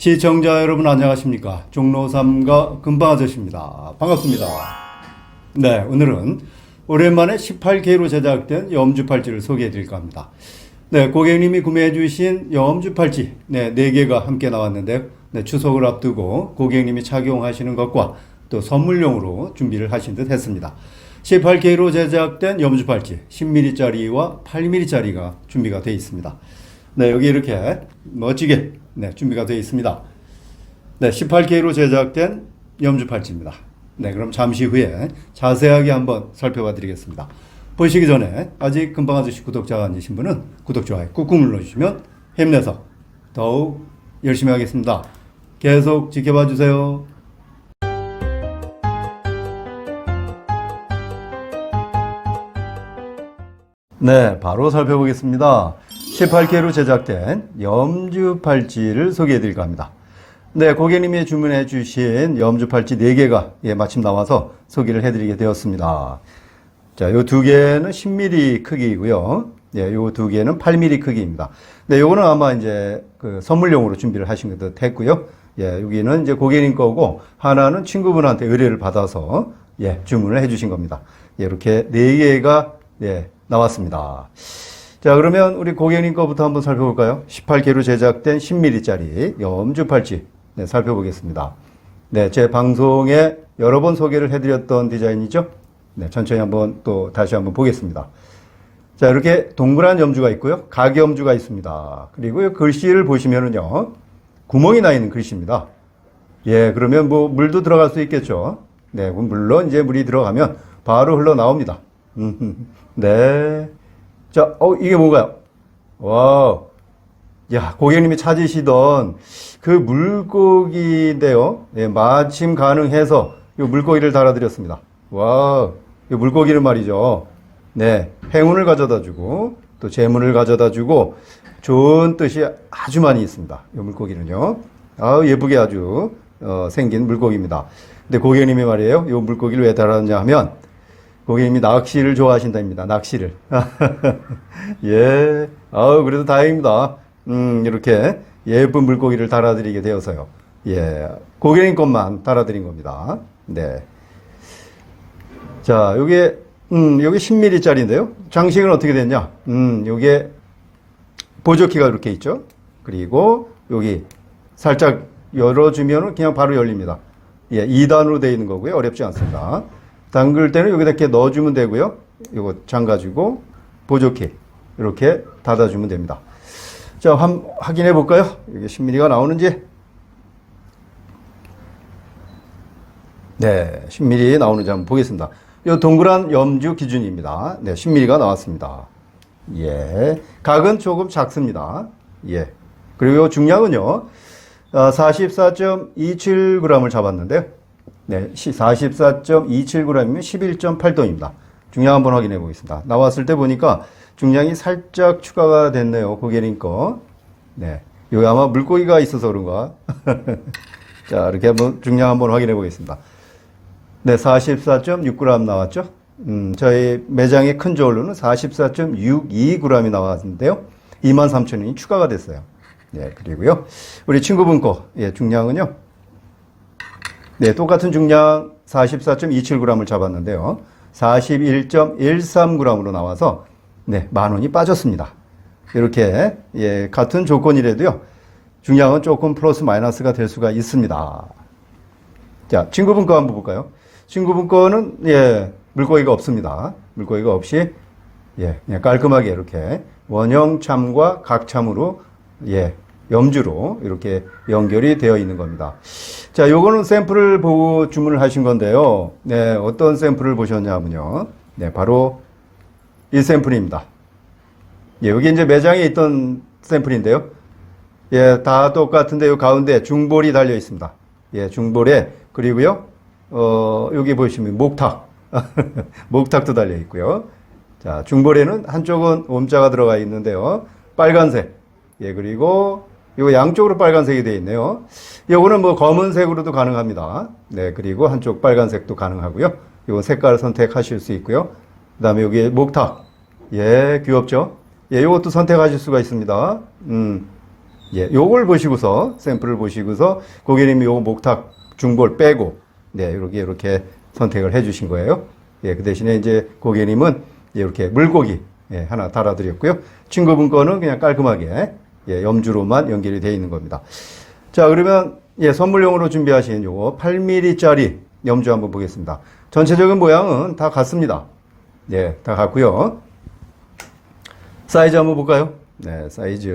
시청자 여러분 안녕하십니까? 종로 3가 금방 아저씨입니다. 반갑습니다. 네 오늘은 오랜만에 18K로 제작된 염주 팔찌를 소개해 드릴까 합니다. 네 고객님이 구매해 주신 염주 팔찌 네 4개가 함께 나왔는데요 네 추석을 앞두고 고객님이 착용하시는 것과 또 선물용으로 준비를 하신 듯 했습니다. 18K로 제작된 염주 팔찌 10mm짜리와 8mm짜리가 준비가 되어 있습니다. 네, 여기 이렇게 멋지게 네, 준비가 되어 있습니다. 네, 18K로 제작된 염주 팔찌입니다. 네, 그럼 잠시 후에 자세하게 한번 살펴봐 드리겠습니다. 보시기 전에 아직 금방 아저씨 구독자가 아니신 분은 구독, 좋아요 꾹꾹 눌러주시면 힘내서 더욱 열심히 하겠습니다. 계속 지켜봐 주세요. 네, 바로 살펴보겠습니다. 18K로 제작된 염주 팔찌를 소개해 드릴까 합니다. 네, 고객님이 주문해 주신 염주 팔찌 4개가 예, 마침 나와서 소개를 해 드리게 되었습니다. 자, 요 두 개는 10mm 크기이고요. 예, 요 두 개는 8mm 크기입니다. 네, 요거는 아마 이제 그 선물용으로 준비를 하신 것 했고요. 예, 여기는 이제 고객님 거고 하나는 친구분한테 의뢰를 받아서 예, 주문을 해 주신 겁니다. 예, 이렇게 네 개가 예, 나왔습니다. 자, 그러면 우리 고객님 거부터 한번 살펴볼까요? 18K로 제작된 10mm짜리 염주 팔찌 네, 살펴보겠습니다. 네, 제 방송에 여러 번 소개를 해드렸던 디자인이죠. 네, 천천히 한번 또 다시 한번 보겠습니다. 자, 이렇게 동그란 염주가 있고요. 가염주가 있습니다. 그리고 이 글씨를 보시면은요. 구멍이 나 있는 글씨입니다. 예, 그러면 뭐 물도 들어갈 수 있겠죠. 네, 물론 이제 물이 들어가면 바로 흘러나옵니다. 음, 네. 자, 어, 이게 뭔가요? 와우. 야, 고객님이 찾으시던 그 물고기인데요. 예, 마침 가능해서 이 물고기를 달아드렸습니다. 와우. 이 물고기는 말이죠. 네. 행운을 가져다 주고, 또 재물을 가져다 주고, 좋은 뜻이 아주 많이 있습니다. 이 물고기는요. 아우, 예쁘게 아주, 어, 생긴 물고기입니다. 근데 고객님이 말이에요. 이 물고기를 왜 달았냐 하면, 고객님이 낚시를 좋아하신답니다. 낚시를. 예. 아우, 그래도 다행입니다. 음, 이렇게 예쁜 물고기를 달아드리게 되어서요. 예. 고객님 것만 달아드린 겁니다. 네. 자, 요게, 음, 요게 10mm짜리인데요. 장식은 어떻게 됐냐? 음, 요게 보조키가 이렇게 있죠. 그리고 여기 살짝 열어주면 그냥 바로 열립니다. 예, 2단으로 되어 있는 거고요. 어렵지 않습니다. 담글 때는 여기다 이렇게 넣어주면 되고요. 이거 잠가주고 보조키 이렇게 닫아주면 됩니다. 자, 한, 확인해 볼까요? 이게 10mm가 나오는지. 네, 10mm 나오는지 한번 보겠습니다. 이 동그란 염주 기준입니다. 네, 10mm가 나왔습니다. 예. 각은 조금 작습니다. 예. 그리고 이 중량은요, 44.27g을 잡았는데요. 네, 44.27g이면 11.8톤입니다. 중량 한번 확인해 보겠습니다. 나왔을 때 보니까 중량이 살짝 추가가 됐네요. 고객님 거. 네. 여기 아마 물고기가 있어서 그런가. 자, 이렇게 한번 중량 한번 확인해 보겠습니다. 네, 44.6g 나왔죠? 음, 저희 매장의 큰 저울로는 44.62g이 나왔는데요. 23,000원이 추가가 됐어요. 네, 그리고요. 우리 친구분 거, 예, 중량은요. 네, 똑같은 중량 44.27g을 잡았는데요. 41.13g으로 나와서 네, 만 원이 빠졌습니다. 이렇게 예, 같은 조건이라도요. 중량은 조금 플러스 마이너스가 될 수가 있습니다. 자, 친구분 거 한번 볼까요? 친구분 거는 예, 물고기가 없습니다. 물고기가 없이 예, 깔끔하게 이렇게 원형 참과 각 참으로 예, 염주로 이렇게 연결이 되어 있는 겁니다. 자, 요거는 샘플을 보고 주문을 하신 건데요. 네, 어떤 샘플을 보셨냐면요. 네, 바로 이 샘플입니다. 예, 여기 이제 매장에 있던 샘플인데요. 예, 다 똑같은데 요 가운데 중볼이 달려 있습니다. 예, 중볼에 그리고요. 어, 여기 보시면 목탁. 목탁도 달려 있고요. 자, 중볼에는 한쪽은 옴자가 들어가 있는데요. 빨간색. 예, 그리고 이거 양쪽으로 빨간색이 되어 있네요. 이거는 뭐 검은색으로도 가능합니다. 네, 그리고 한쪽 빨간색도 가능하고요. 이거 색깔 선택하실 수 있고요. 그 다음에 여기 목탁. 예, 귀엽죠? 예, 이것도 선택하실 수가 있습니다. 음, 예, 요걸 보시고서, 샘플을 보시고서, 고객님이 요거 목탁 중볼 빼고, 네, 이렇게, 이렇게 선택을 해 주신 거예요. 예, 그 대신에 이제 고객님은 이렇게 물고기, 예, 하나 달아드렸고요. 친구분 거는 그냥 깔끔하게, 예, 염주로만 연결이 되어 있는 겁니다. 자, 그러면, 예, 선물용으로 준비하신 요거 8mm짜리 염주 한번 보겠습니다. 전체적인 모양은 다 같습니다. 예, 다 같고요. 사이즈 한번 볼까요? 네, 사이즈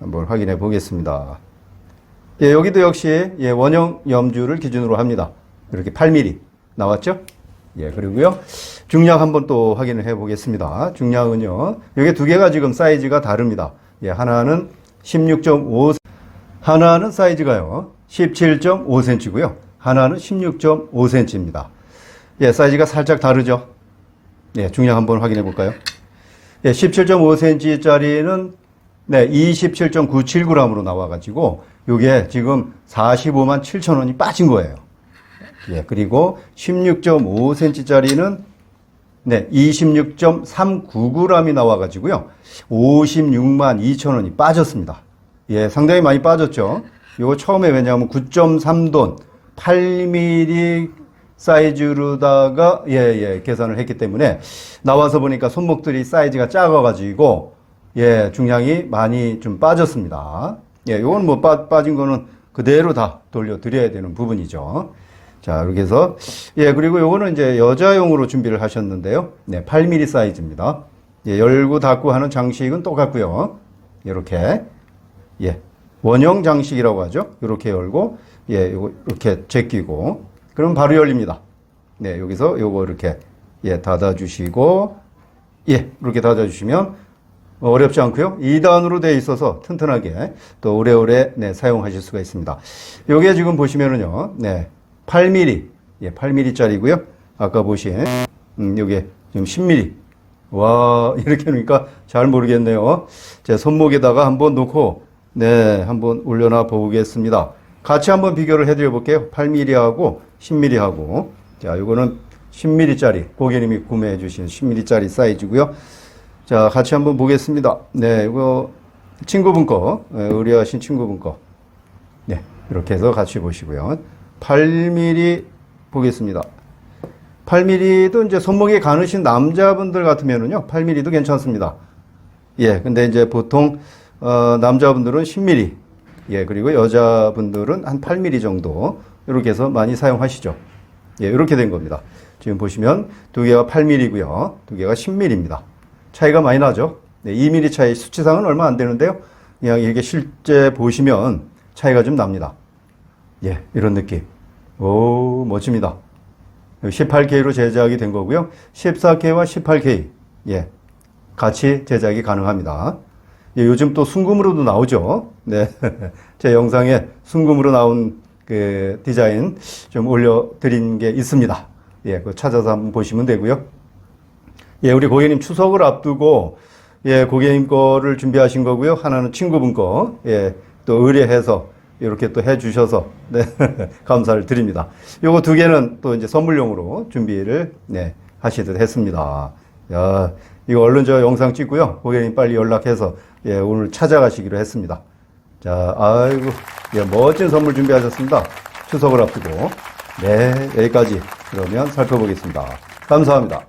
한번 확인해 보겠습니다. 예, 여기도 역시 예, 원형 염주를 기준으로 합니다. 이렇게 8mm 나왔죠? 예, 그리고요. 중량 한번 또 확인을 해 보겠습니다. 중량은요. 여기 두 개가 지금 사이즈가 다릅니다. 예, 하나는 16.5 하나는 사이즈가요. 17.5cm고요. 하나는 16.5cm입니다. 예, 사이즈가 살짝 다르죠? 예, 중량 한번 확인해 볼까요? 예, 17.5cm짜리는 네, 27.97g으로 나와 가지고, 요게 지금 45만 7천 원이 빠진 거예요. 예, 그리고 16.5cm짜리는 네, 26.399g이 나와가지고요. 56만 2천 원이 빠졌습니다. 예, 상당히 많이 빠졌죠. 요거 처음에 왜냐하면 9.3돈 8mm 사이즈로다가 예, 예, 계산을 했기 때문에 나와서 보니까 손목들이 사이즈가 작아가지고 예, 중량이 많이 좀 빠졌습니다. 예, 요건 뭐 빠, 빠진 거는 그대로 다 돌려드려야 되는 부분이죠. 자, 이렇게 해서 예, 그리고 요거는 이제 여자용으로 준비를 하셨는데요. 네, 8mm 사이즈입니다. 예, 열고 닫고 하는 장식은 똑같고요. 이렇게 예, 원형 장식이라고 하죠. 이렇게 열고 예, 요거 이렇게 제끼고 그럼 바로 열립니다. 네, 여기서 요거 이렇게 예, 닫아 주시고 예, 이렇게 닫아 주시면 어렵지 않고요. 2단으로 되어 있어서 튼튼하게 또 오래오래 네, 사용하실 수가 있습니다. 요게 지금 보시면은요. 네. 8mm. 예, 8mm짜리고요. 아까 보신 음, 요게 지금 10mm. 와, 이렇게 놓으니까 잘 모르겠네요. 제 손목에다가 한번 놓고 네, 한번 올려놔 보겠습니다. 같이 한번 비교를 해드려 볼게요. 8mm하고 10mm하고. 자, 요거는 10mm짜리. 고객님이 구매해 주신 10mm짜리 사이즈고요. 자, 같이 한번 보겠습니다. 네, 이거 친구분 거, 예, 의뢰하신 친구분 거. 네, 이렇게 해서 같이 보시고요. 8mm 보겠습니다. 8mm도 이제 손목이 가느신 남자분들 같으면은요, 8mm도 괜찮습니다. 예, 근데 이제 보통, 어, 남자분들은 10mm, 예, 그리고 여자분들은 한 8mm 정도, 이렇게 해서 많이 사용하시죠. 예, 이렇게 된 겁니다. 지금 보시면 두 개가 8mm고요. 두 개가 10mm입니다. 차이가 많이 나죠? 네, 2mm 차이, 수치상은 얼마 안 되는데요. 그냥 이게 실제 보시면 차이가 좀 납니다. 예, 이런 느낌. 오, 멋집니다. 18K로 제작이 된 거고요. 14K와 18K. 예. 같이 제작이 가능합니다. 예, 요즘 또 순금으로도 나오죠. 네. 제 영상에 순금으로 나온 그 디자인 좀 올려드린 게 있습니다. 예, 그 찾아서 한번 보시면 되고요. 예, 우리 고객님 추석을 앞두고 예, 고객님 거를 준비하신 거고요. 하나는 친구분 거. 예, 또 의뢰해서 이렇게 또 해주셔서 네, 감사를 드립니다. 요거 두 개는 또 이제 선물용으로 준비를 네, 하시듯 했습니다. 야, 이거 얼른 저 영상 찍고요. 고객님 빨리 연락해서 예, 오늘 찾아가시기로 했습니다. 자, 아이고, 예, 멋진 선물 준비하셨습니다. 추석을 앞두고. 네, 여기까지 그러면 살펴보겠습니다. 감사합니다.